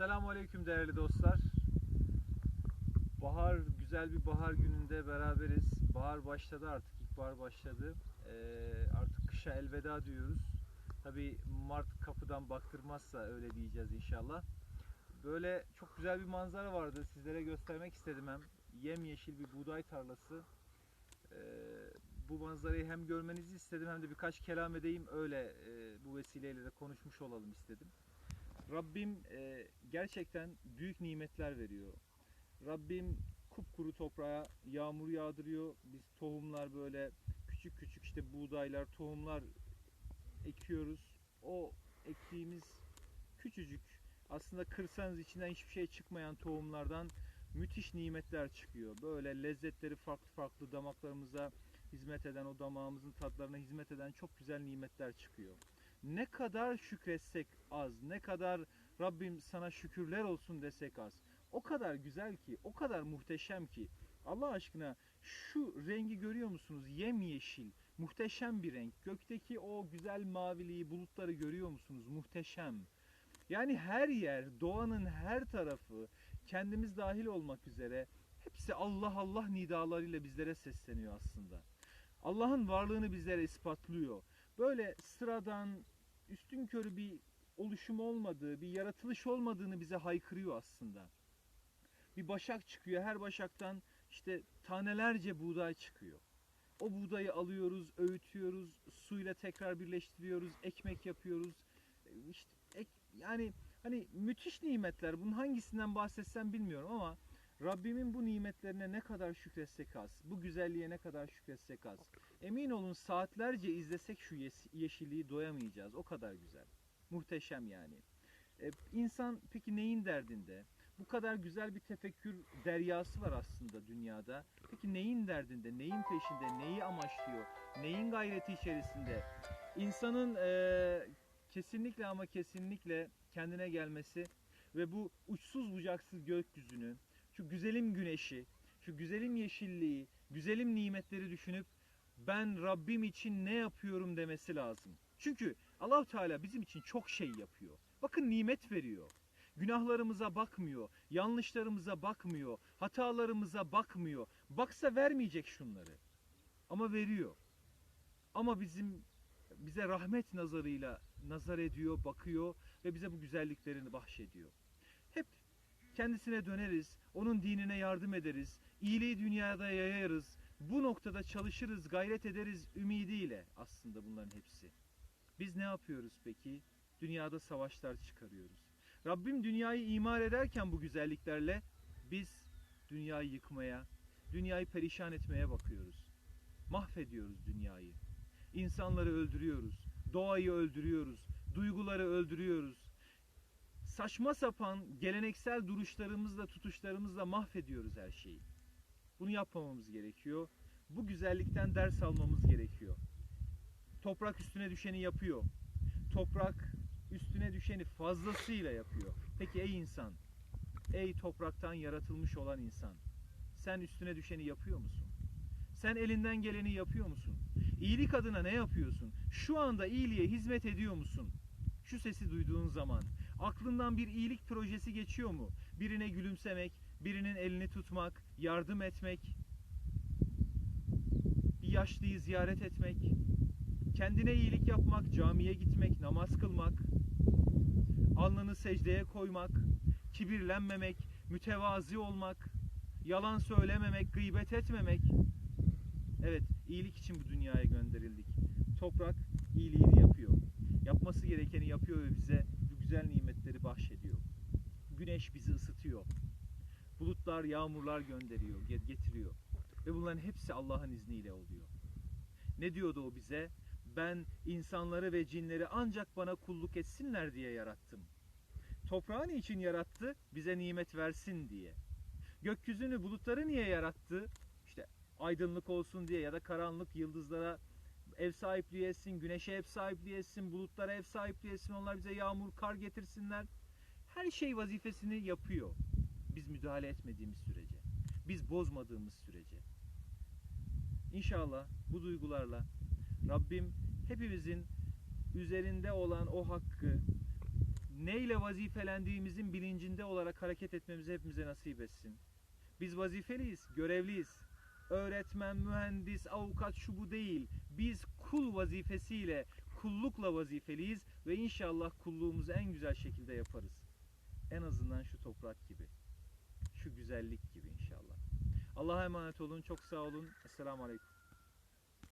Selamun Aleyküm değerli dostlar. Bahar, güzel bir bahar gününde beraberiz. Bahar başladı artık, ilkbahar başladı. Ee, artık kışa elveda diyoruz. Tabi Mart kapıdan baktırmazsa öyle diyeceğiz inşallah. Böyle çok güzel bir manzara vardı. Sizlere göstermek istedim hem. Yemyeşil bir buğday tarlası. Ee, bu manzarayı hem görmenizi istedim hem de birkaç kelam edeyim. Öyle e, bu vesileyle de konuşmuş olalım istedim. Rabbim e, gerçekten büyük nimetler veriyor. Rabbim kupkuru toprağa yağmur yağdırıyor. Biz tohumlar böyle küçük küçük işte buğdaylar, tohumlar ekiyoruz. O ektiğimiz küçücük aslında kırsanız içinden hiçbir şey çıkmayan tohumlardan müthiş nimetler çıkıyor. Böyle lezzetleri farklı farklı damaklarımıza hizmet eden, o damağımızın tatlarına hizmet eden çok güzel nimetler çıkıyor. Ne kadar şükretsek az, ne kadar Rabbim sana şükürler olsun desek az. O kadar güzel ki, o kadar muhteşem ki. Allah aşkına şu rengi görüyor musunuz? Yemyeşil, muhteşem bir renk. Gökteki o güzel maviliği, bulutları görüyor musunuz? Muhteşem. Yani her yer, doğanın her tarafı, kendimiz dahil olmak üzere hepsi Allah Allah nidalarıyla bizlere sesleniyor aslında. Allah'ın varlığını bizlere ispatlıyor. Böyle sıradan, üstün körü bir oluşum olmadığı, bir yaratılış olmadığını bize haykırıyor aslında. Bir başak çıkıyor, her başaktan işte tanelerce buğday çıkıyor. O buğdayı alıyoruz, öğütüyoruz, suyla tekrar birleştiriyoruz, ekmek yapıyoruz. İşte ek, yani hani müthiş nimetler. Bunun hangisinden bahsetsem bilmiyorum ama Rabbimin bu nimetlerine ne kadar şükretsek az, bu güzelliğe ne kadar şükretsek az. Emin olun saatlerce izlesek şu yeşilliği doyamayacağız. O kadar güzel. Muhteşem yani. Ee, insan peki neyin derdinde? Bu kadar güzel bir tefekkür deryası var aslında dünyada. Peki neyin derdinde, neyin peşinde, neyi amaçlıyor, neyin gayreti içerisinde? İnsanın eee, kesinlikle ama kesinlikle kendine gelmesi ve bu uçsuz bucaksız gökyüzünü, şu güzelim güneşi, şu güzelim yeşilliği, güzelim nimetleri düşünüp ben Rabbim için ne yapıyorum demesi lazım. Çünkü Allahu Teala bizim için çok şey yapıyor. Bakın nimet veriyor. Günahlarımıza bakmıyor, yanlışlarımıza bakmıyor, hatalarımıza bakmıyor. Baksa vermeyecek şunları. Ama veriyor. Ama bizim bize rahmet nazarıyla nazar ediyor, bakıyor ve bize bu güzelliklerini bahşediyor. Kendisine döneriz, onun dinine yardım ederiz, iyiliği dünyada yayarız, bu noktada çalışırız, gayret ederiz ümidiyle aslında bunların hepsi. Biz ne yapıyoruz peki? Dünyada savaşlar çıkarıyoruz. Rabbim dünyayı imar ederken bu güzelliklerle biz dünyayı yıkmaya, dünyayı perişan etmeye bakıyoruz. Mahvediyoruz dünyayı. İnsanları öldürüyoruz, doğayı öldürüyoruz, duyguları öldürüyoruz. Saçma sapan geleneksel duruşlarımızla, tutuşlarımızla mahvediyoruz her şeyi. Bunu yapmamamız gerekiyor. Bu güzellikten ders almamız gerekiyor. Toprak üstüne düşeni yapıyor. Toprak üstüne düşeni fazlasıyla yapıyor. Peki ey insan, ey topraktan yaratılmış olan insan, sen üstüne düşeni yapıyor musun? Sen elinden geleni yapıyor musun? İyilik adına ne yapıyorsun? Şu anda iyiliğe hizmet ediyor musun? Şu sesi duyduğun zaman aklından bir iyilik projesi geçiyor mu? Birine gülümsemek, birinin elini tutmak, yardım etmek, bir yaşlıyı ziyaret etmek, kendine iyilik yapmak, camiye gitmek, namaz kılmak, alnını secdeye koymak, kibirlenmemek, mütevazi olmak, yalan söylememek, gıybet etmemek. Evet, iyilik için bu dünyaya gönderildik. Toprak iyiliğini yapıyor. Yapması gerekeni yapıyor ve bize güzel nimetleri bahşediyor. Güneş bizi ısıtıyor. Bulutlar yağmurlar gönderiyor, ge- getiriyor. Ve bunların hepsi Allah'ın izniyle oluyor. Ne diyordu o bize? Ben insanları ve cinleri ancak bana kulluk etsinler diye yarattım. Toprağı niçin yarattı? Bize nimet versin diye. Gökyüzünü, bulutları niye yarattı? İşte aydınlık olsun diye ya da karanlık yıldızlara ev sahipliği etsin, güneşe ev sahipliği etsin, bulutlara ev sahipliği etsin, onlar bize yağmur, kar getirsinler. Her şey vazifesini yapıyor. Biz müdahale etmediğimiz sürece. Biz bozmadığımız sürece. İnşallah bu duygularla Rabbim hepimizin üzerinde olan o hakkı neyle vazifelendiğimizin bilincinde olarak hareket etmemizi hepimize nasip etsin. Biz vazifeliyiz, görevliyiz. Öğretmen, mühendis, avukat şu bu değil. Biz kul vazifesiyle, kullukla vazifeliyiz ve inşallah kulluğumuzu en güzel şekilde yaparız. En azından şu toprak gibi. Şu güzellik gibi inşallah. Allah'a emanet olun. Çok sağ olun. Esselamu Aleyküm.